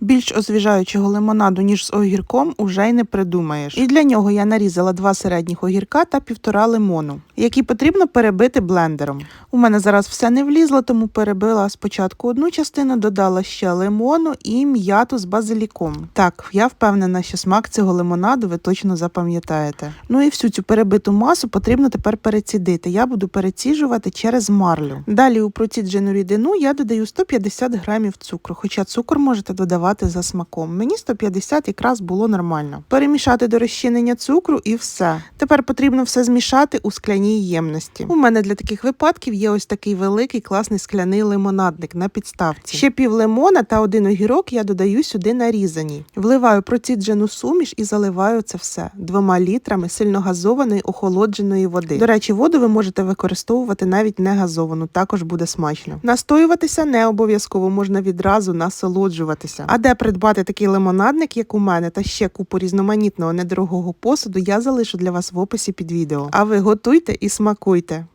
Більш освіжаючого лимонаду, ніж з огірком, уже й не придумаєш. І для нього я нарізала два середніх огірка та півтора лимону, які потрібно перебити блендером. У мене зараз все не влізло, тому перебила спочатку одну частину, додала ще лимону і м'яту з базиліком. Так, я впевнена, що смак цього лимонаду ви точно запам'ятаєте. Ну і всю цю перебиту масу потрібно тепер перецідити. Я буду переціжувати через марлю. Далі у проціджену рідину я додаю 150 грамів цукру, хоча цукор можете додавати за смаком. Мені 150 якраз було нормально. Перемішати до розчинення цукру і все. Тепер потрібно все змішати у скляній ємності. У мене для таких випадків є ось такий великий класний скляний лимонадник на підставці. Ще пів лимона та один огірок я додаю сюди нарізані. Вливаю проціджену суміш і заливаю це все двома літрами сильно газованої охолодженої води. До речі, воду ви можете використовувати навіть не газовану, також буде смачно. Настоюватися не обов'язково можна відразу насолоджуватися. А де придбати такий лимонадник, як у мене, та ще купу різноманітного недорогого посуду, я залишу для вас в описі під відео. А ви готуйте і смакуйте.